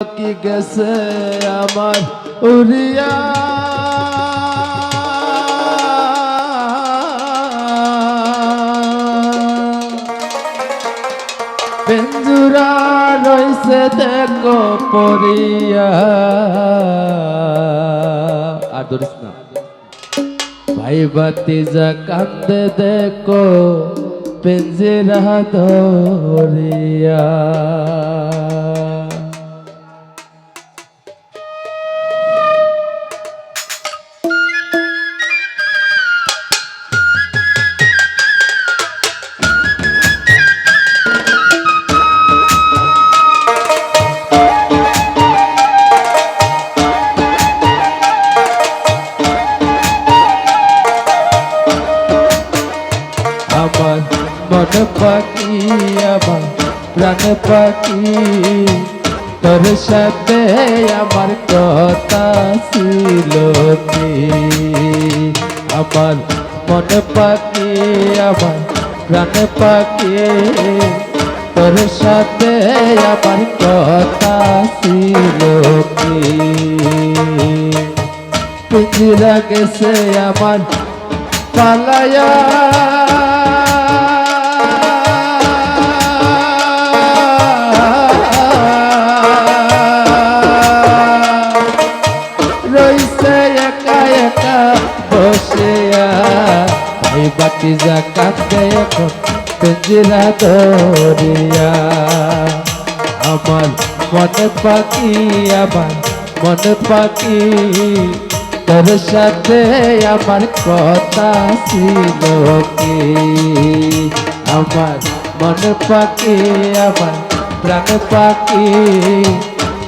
কি গেছে আমার উড়িয়া? পেঞ্জুরা রইছে দেখো পরিয়া আর ধরিস না। ভাই বাতি যা কান্দে দেখো পেঞ্জিরা ধরিয়া। পাখি আমার প্রাণ পাখি তোর সাথে আমার কথা ছিল আমার মন পাখি আমার প্রাণ পাখি তোর সাথে আমার কথা ছিল পিঞ্জিরা গেছে আমার পালায়া। রইছে একা একা বসিয়া ভাই বাতি কাঁদে এখন পিঞ্জিরা ধরিয়া। আমার মনে পাখি, আমার মনে পাখি, তোর সাথে আমার কথা ছিল কি? আমার মনে পাখি, আমার প্রাণ পাখি